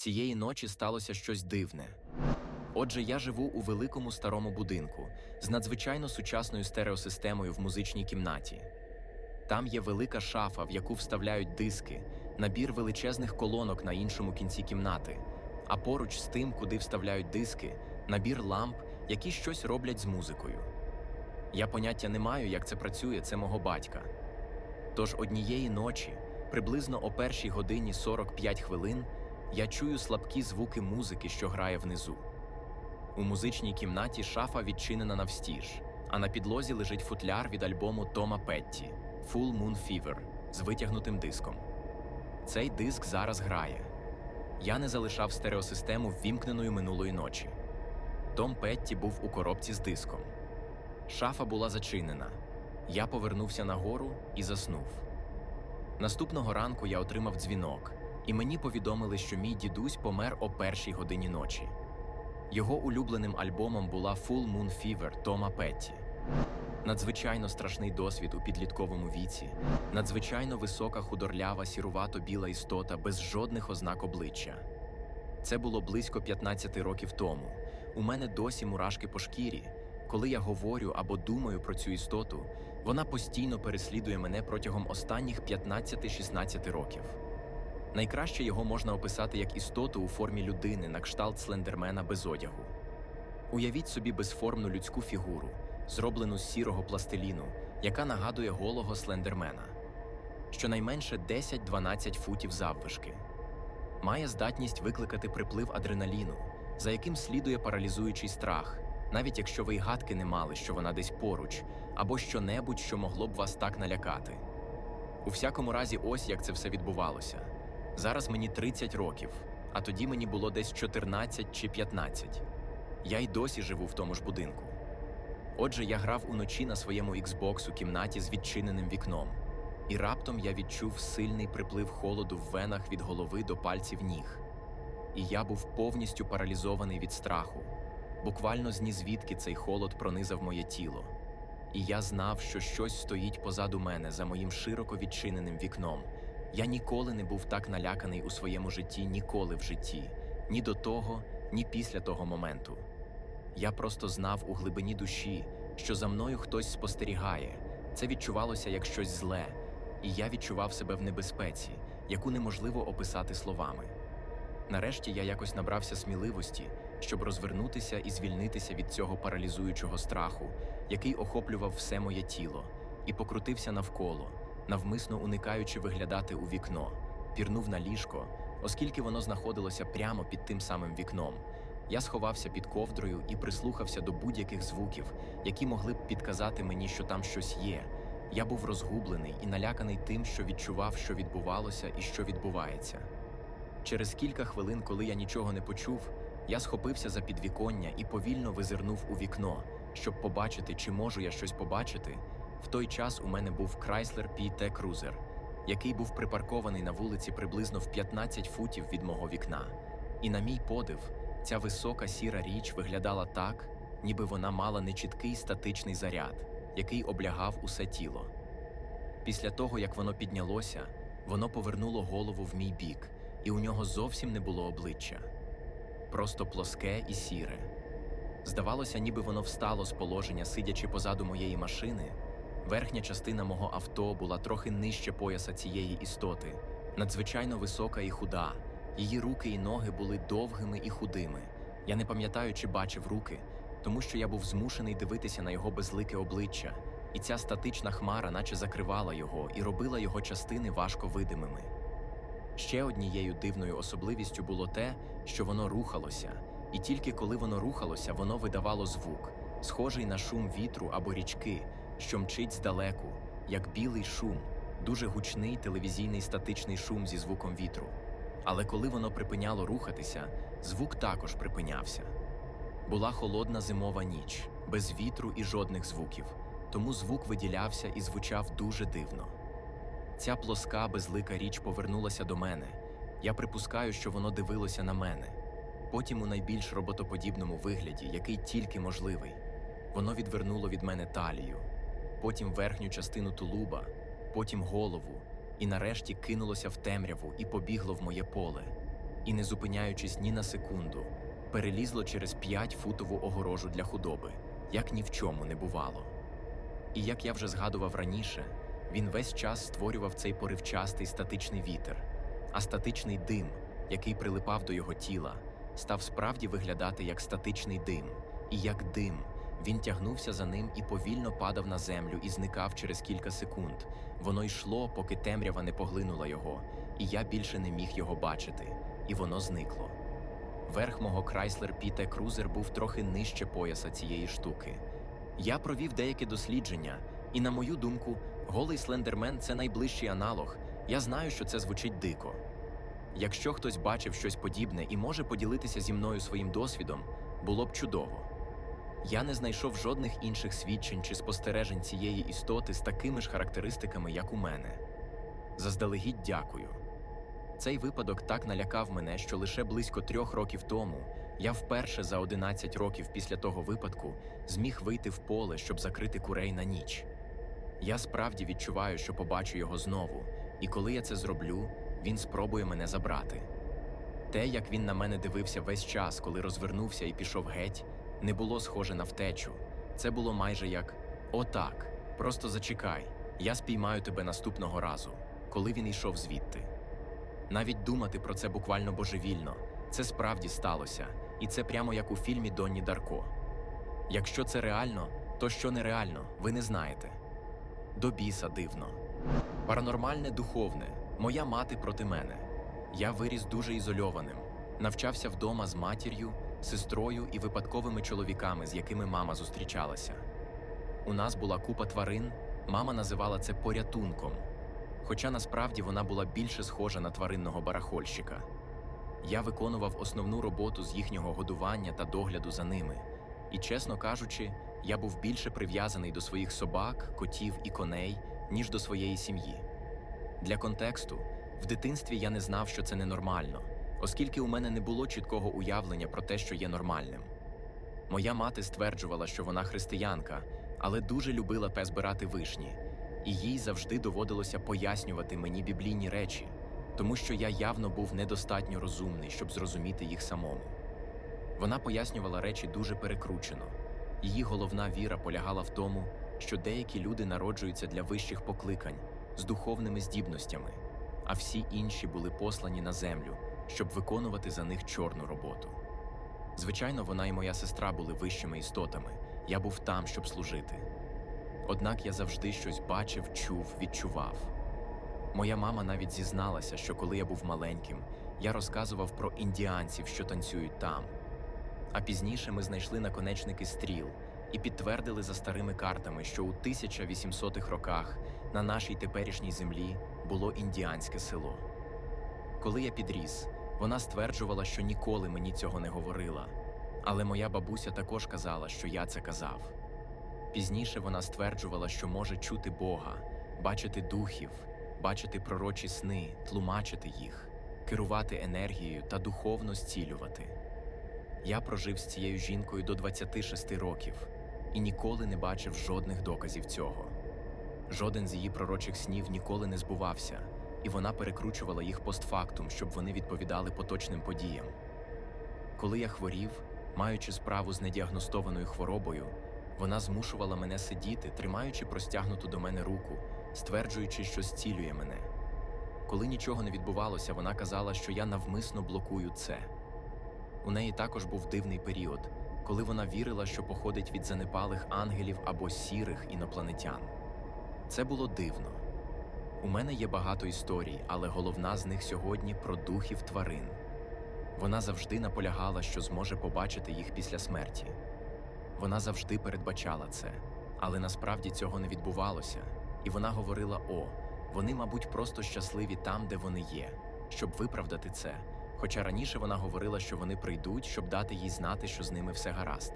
Цієї ночі сталося щось дивне. Отже, я живу у великому старому будинку з надзвичайно сучасною стереосистемою в музичній кімнаті. Там є велика шафа, в яку вставляють диски, набір величезних колонок на іншому кінці кімнати, а поруч з тим, куди вставляють диски, набір ламп, які щось роблять з музикою. Я поняття не маю, як це працює, це мого батька. Тож однієї ночі, приблизно о першій годині 45 хвилин, я чую слабкі звуки музики, що грає внизу. У музичній кімнаті шафа відчинена навстіж, а на підлозі лежить футляр від альбому Тома Петті Full Moon Fever з витягнутим диском. Цей диск зараз грає. Я не залишав стереосистему ввімкненою минулої ночі. Том Петті був у коробці з диском. Шафа була зачинена. Я повернувся нагору і заснув. Наступного ранку я отримав дзвінок, і мені повідомили, що мій дідусь помер о першій годині ночі. Його улюбленим альбомом була Full Moon Fever Тома Петті. Надзвичайно страшний досвід у підлітковому віці, надзвичайно висока худорлява сірувато-біла істота без жодних ознак обличчя. Це було близько 15 років тому. У мене досі мурашки по шкірі. Коли я говорю або думаю про цю істоту, вона постійно переслідує мене протягом останніх 15-16 років. Найкраще його можна описати як істоту у формі людини на кшталт слендермена без одягу. Уявіть собі безформну людську фігуру, зроблену з сірого пластиліну, яка нагадує голого слендермена, щонайменше 10-12 футів заввишки. Має здатність викликати приплив адреналіну, за яким слідує паралізуючий страх, навіть якщо ви й гадки не мали, що вона десь поруч, або що-небудь, що могло б вас так налякати. У всякому разі, ось як це все відбувалося. Зараз мені 30 років, а тоді мені було десь 14 чи 15. Я й досі живу в тому ж будинку. Отже, я грав уночі на своєму Xbox у кімнаті з відчиненим вікном, і раптом я відчув сильний приплив холоду в венах від голови до пальців ніг. І я був повністю паралізований від страху. Буквально знізвідки цей холод пронизав моє тіло. І я знав, що щось стоїть позаду мене за моїм широко відчиненим вікном. Я ніколи не був так наляканий у своєму житті, ніколи в житті, ні до того, ні після того моменту. Я просто знав у глибині душі, що за мною хтось спостерігає. Це відчувалося як щось зле, і я відчував себе в небезпеці, яку неможливо описати словами. Нарешті я якось набрався сміливості, щоб розвернутися і звільнитися від цього паралізуючого страху, який охоплював все моє тіло, і покрутився навколо, навмисно уникаючи виглядати у вікно, пірнув на ліжко, оскільки воно знаходилося прямо під тим самим вікном. Я сховався під ковдрою і прислухався до будь-яких звуків, які могли б підказати мені, що там щось є. Я був розгублений і наляканий тим, що відчував, що відбувалося і що відбувається. Через кілька хвилин, коли я нічого не почув, я схопився за підвіконня і повільно визирнув у вікно, щоб побачити, чи можу я щось побачити. В той час у мене був Chrysler PT Cruiser, який був припаркований на вулиці приблизно в 15 футів від мого вікна. І на мій подив, ця висока сіра річ виглядала так, ніби вона мала нечіткий статичний заряд, який облягав усе тіло. Після того, як воно піднялося, воно повернуло голову в мій бік, і у нього зовсім не було обличчя. Просто плоске і сіре. Здавалося, ніби воно встало з положення, сидячи позаду моєї машини. Верхня частина мого авто була трохи нижче пояса цієї істоти, надзвичайно висока і худа. Її руки і ноги були довгими і худими. Я не пам'ятаю, чи бачив руки, тому що я був змушений дивитися на його безлике обличчя, і ця статична хмара наче закривала його і робила його частини важко видимими. Ще однією дивною особливістю було те, що воно рухалося, і тільки коли воно рухалося, воно видавало звук, схожий на шум вітру або річки, що мчить здалеку, як білий шум, дуже гучний телевізійний статичний шум зі звуком вітру. Але коли воно припиняло рухатися, звук також припинявся. Була холодна зимова ніч, без вітру і жодних звуків, тому звук виділявся і звучав дуже дивно. Ця плоска безлика річ повернулася до мене. Я припускаю, що воно дивилося на мене. Потім у найбільш роботоподібному вигляді, який тільки можливий. Воно відвернуло від мене талію, потім верхню частину тулуба, потім голову, і нарешті кинулося в темряву і побігло в моє поле. і, не зупиняючись ні на секунду, перелізло через п'ятьфутову огорожу для худоби, як ні в чому не бувало. І як я вже згадував раніше, він весь час створював цей поривчастий статичний вітер, а статичний дим, який прилипав до його тіла, став справді виглядати як статичний дим, і як дим він тягнувся за ним і повільно падав на землю і зникав через кілька секунд. Воно йшло, поки темрява не поглинула його, і я більше не міг його бачити, і воно зникло. Верх мого Chrysler PT Cruiser був трохи нижче пояса цієї штуки. Я провів деякі дослідження, і, на мою думку, голий слендермен це найближчий аналог. Я знаю, що це звучить дико. Якщо хтось бачив щось подібне і може поділитися зі мною своїм досвідом, було б чудово. Я не знайшов жодних інших свідчень чи спостережень цієї істоти з такими ж характеристиками, як у мене. Заздалегідь дякую. Цей випадок так налякав мене, що лише близько трьох років тому я вперше за 11 років після того випадку зміг вийти в поле, щоб закрити курей на ніч. Я справді відчуваю, що побачу його знову, і коли я це зроблю, він спробує мене забрати. Те, як він на мене дивився весь час, коли розвернувся і пішов геть, не було схоже на втечу. Це було майже як отак. Просто зачекай, я спіймаю тебе наступного разу, коли він йшов звідти. Навіть думати про це буквально божевільно. Це справді сталося, і це прямо як у фільмі Донні Дарко. Якщо це реально, то що нереально, ви не знаєте. До біса дивно. Паранормальне духовне, моя мати проти мене. Я виріс дуже ізольованим, навчався вдома з матір'ю, сестрою і випадковими чоловіками, з якими мама зустрічалася. У нас була купа тварин, мама називала це порятунком, хоча насправді вона була більше схожа на тваринного барахольщика. Я виконував основну роботу з їхнього годування та догляду за ними, і, чесно кажучи, я був більше прив'язаний до своїх собак, котів і коней, ніж до своєї сім'ї. Для контексту, в дитинстві я не знав, що це ненормально, оскільки у мене не було чіткого уявлення про те, що є нормальним. Моя мати стверджувала, що вона християнка, але дуже любила пезбирати вишні, і їй завжди доводилося пояснювати мені біблійні речі, тому що я явно був недостатньо розумний, щоб зрозуміти їх самому. Вона пояснювала речі дуже перекручено. Її головна віра полягала в тому, що деякі люди народжуються для вищих покликань з духовними здібностями, а всі інші були послані на землю, щоб виконувати за них чорну роботу. Звичайно, вона і моя сестра були вищими істотами. Я був там, щоб служити. Однак я завжди щось бачив, чув, відчував. Моя мама навіть зізналася, що коли я був маленьким, я розказував про індіанців, що танцюють там. А пізніше ми знайшли наконечники стріл і підтвердили за старими картами, що у 1800-х роках на нашій теперішній землі було індіанське село. Коли я підріс, вона стверджувала, що ніколи мені цього не говорила. Але моя бабуся також казала, що я це казав. Пізніше вона стверджувала, що може чути Бога, бачити духів, бачити пророчі сни, тлумачити їх, керувати енергією та духовно зцілювати. Я прожив з цією жінкою до 26 років і ніколи не бачив жодних доказів цього. Жоден з її пророчих снів ніколи не збувався, і вона перекручувала їх постфактум, щоб вони відповідали поточним подіям. Коли я хворів, маючи справу з недіагностованою хворобою, вона змушувала мене сидіти, тримаючи простягнуту до мене руку, стверджуючи, що зцілює мене. Коли нічого не відбувалося, вона казала, що я навмисно блокую це. У неї також був дивний період, коли вона вірила, що походить від занепалих ангелів або сірих інопланетян. Це було дивно. У мене є багато історій, але головна з них сьогодні про духів тварин. Вона завжди наполягала, що зможе побачити їх після смерті. Вона завжди передбачала це, але насправді цього не відбувалося, і вона говорила: о, вони, мабуть, просто щасливі там, де вони є, щоб виправдати це. Хоча раніше вона говорила, що вони прийдуть, щоб дати їй знати, що з ними все гаразд.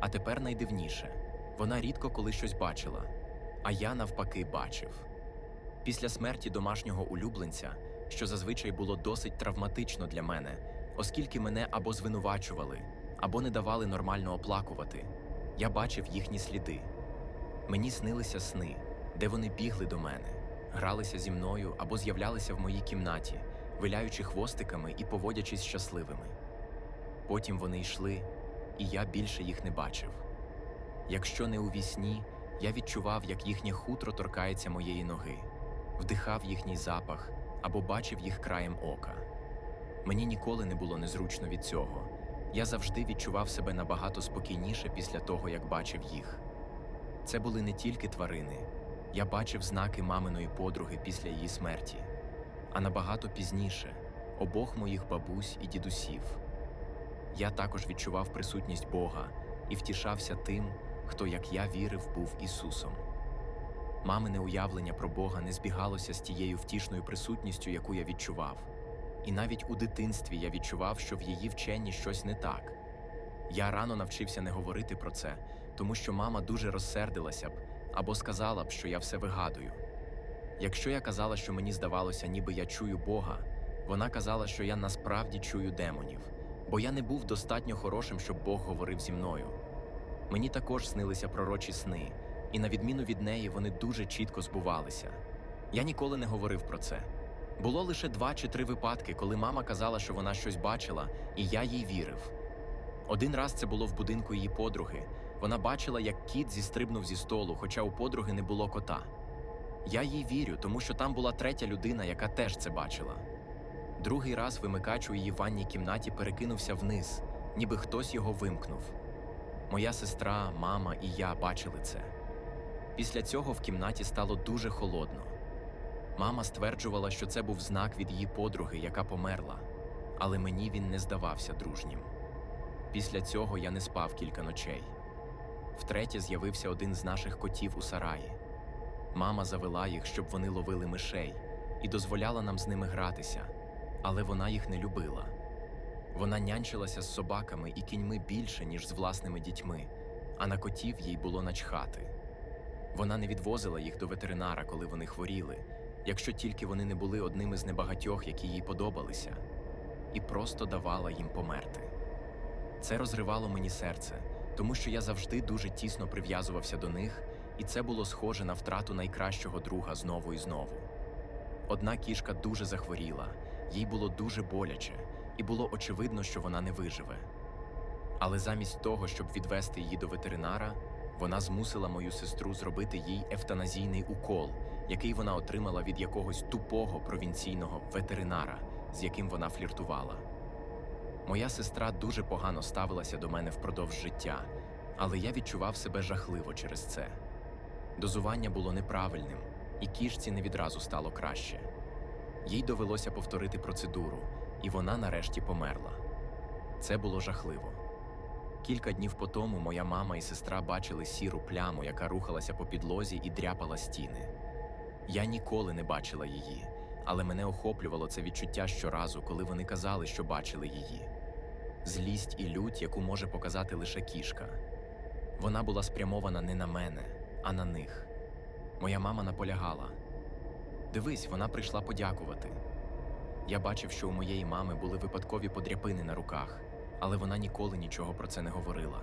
А тепер найдивніше вона рідко коли щось бачила, а я навпаки бачив. Після смерті домашнього улюбленця, що зазвичай було досить травматично для мене, оскільки мене або звинувачували, або не давали нормально оплакувати, я бачив їхні сліди. Мені снилися сни, де вони бігли до мене, гралися зі мною або з'являлися в моїй кімнаті, виляючи хвостиками і поводячись щасливими. Потім вони йшли, і я більше їх не бачив. Якщо не у вісні, я відчував, як їхнє хутро торкається моєї ноги, вдихав їхній запах або бачив їх краєм ока. Мені ніколи не було незручно від цього. Я завжди відчував себе набагато спокійніше після того, як бачив їх. Це були не тільки тварини, я бачив знаки маминої подруги після її смерті, а набагато пізніше обох моїх бабусь і дідусів. Я також відчував присутність Бога і втішався тим, хто, як я вірив, був Ісусом. Мамине уявлення про Бога не збігалося з тією втішною присутністю, яку я відчував. І навіть у дитинстві я відчував, що в її вченні щось не так. Я рано навчився не говорити про це, тому що мама дуже розсердилася б або сказала б, що я все вигадую. Якщо я казала, що мені здавалося, ніби я чую Бога, вона казала, що я насправді чую демонів, бо я не був достатньо хорошим, щоб Бог говорив зі мною. Мені також снилися пророчі сни, і на відміну від неї вони дуже чітко збувалися. Я ніколи не говорив про це. Було лише два чи три випадки, коли мама казала, що вона щось бачила, і я їй вірив. Один раз це було в будинку її подруги. Вона бачила, як кіт зістрибнув зі столу, хоча у подруги не було кота. Я їй вірю, тому що там була третя людина, яка теж це бачила. Другий раз вимикач у її ванній кімнаті перекинувся вниз, ніби хтось його вимкнув. Моя сестра, мама і я бачили це. Після цього в кімнаті стало дуже холодно. Мама стверджувала, що це був знак від її подруги, яка померла, але мені він не здавався дружнім. Після цього я не спав кілька ночей. Втретє з'явився один з наших котів у сараї. Мама завела їх, щоб вони ловили мишей, і дозволяла нам з ними гратися, але вона їх не любила. Вона нянчилася з собаками і кіньми більше, ніж з власними дітьми, а на котів їй було начхати. Вона не відвозила їх до ветеринара, коли вони хворіли, якщо тільки вони не були одними з небагатьох, які їй подобалися, і просто давала їм померти. Це розривало мені серце, тому що я завжди дуже тісно прив'язувався до них, і це було схоже на втрату найкращого друга знову і знову. Одна кішка дуже захворіла, їй було дуже боляче, і було очевидно, що вона не виживе. Але замість того, щоб відвести її до ветеринара, вона змусила мою сестру зробити їй евтаназійний укол, який вона отримала від якогось тупого провінційного ветеринара, з яким вона фліртувала. Моя сестра дуже погано ставилася до мене впродовж життя, але я відчував себе жахливо через це. Дозування було неправильним, і кішці не відразу стало краще. Їй довелося повторити процедуру, і вона нарешті померла. Це було жахливо. Кілька днів по тому моя мама і сестра бачили сіру пляму, яка рухалася по підлозі і дряпала стіни. Я ніколи не бачила її, але мене охоплювало це відчуття щоразу, коли вони казали, що бачили її. Злість і лють, яку може показати лише кішка. Вона була спрямована не на мене, а на них. Моя мама наполягала. Дивись, вона прийшла подякувати. Я бачив, що у моєї мами були випадкові подряпини на руках, але вона ніколи нічого про це не говорила.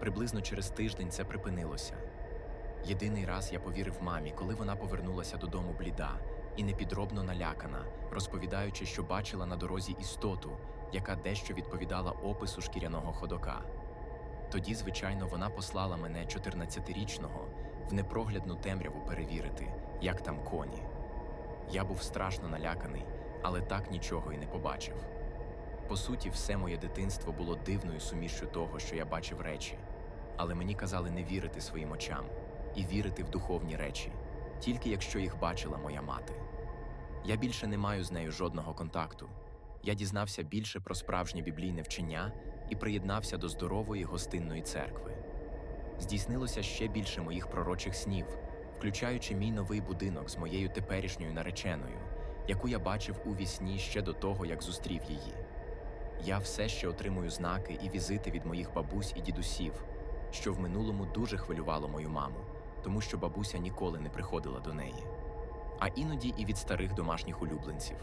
Приблизно через тиждень це припинилося. Єдиний раз я повірив мамі, коли вона повернулася додому бліда і непідробно налякана, розповідаючи, що бачила на дорозі істоту, яка дещо відповідала опису шкіряного ходока. Тоді, звичайно, вона послала мене 14-річного в непроглядну темряву перевірити, як там коні. Я був страшно наляканий, але так нічого і не побачив. По суті, все моє дитинство було дивною сумішчю того, що я бачив речі, але мені казали не вірити своїм очам і вірити в духовні речі, тільки якщо їх бачила моя мати. Я більше не маю з нею жодного контакту. Я дізнався більше про справжнє біблійне вчення і приєднався до здорової гостинної церкви. Здійснилося ще більше моїх пророчих снів, включаючи мій новий будинок з моєю теперішньою нареченою, яку я бачив у вісні ще до того, як зустрів її. Я все ще отримую знаки і візити від моїх бабусь і дідусів, що в минулому дуже хвилювало мою маму, тому що бабуся ніколи не приходила до неї, а іноді і від старих домашніх улюбленців.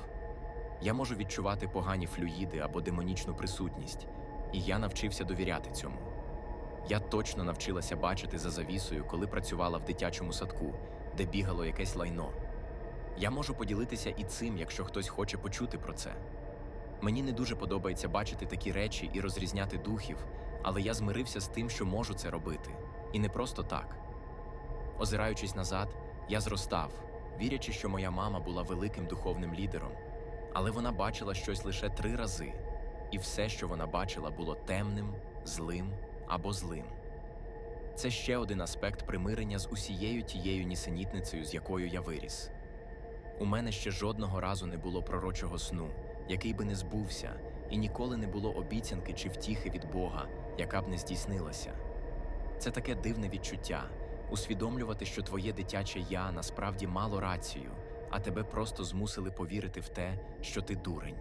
Я можу відчувати погані флюїди або демонічну присутність, і я навчився довіряти цьому. Я точно навчилася бачити за завісою, коли працювала в дитячому садку, де бігало якесь лайно. Я можу поділитися і цим, якщо хтось хоче почути про це. Мені не дуже подобається бачити такі речі і розрізняти духів, але я змирився з тим, що можу це робити. І не просто так. Озираючись назад, я зростав, вірячи, що моя мама була великим духовним лідером. Але вона бачила щось лише три рази, і все, що вона бачила, було темним, злим або злим. Це ще один аспект примирення з усією тією нісенітницею, з якою я виріс. У мене ще жодного разу не було пророчого сну, який би не збувся, і ніколи не було обіцянки чи втіхи від Бога, яка б не здійснилася. Це таке дивне відчуття усвідомлювати, що твоє дитяче я насправді мало рацію, а тебе просто змусили повірити в те, що ти дурень.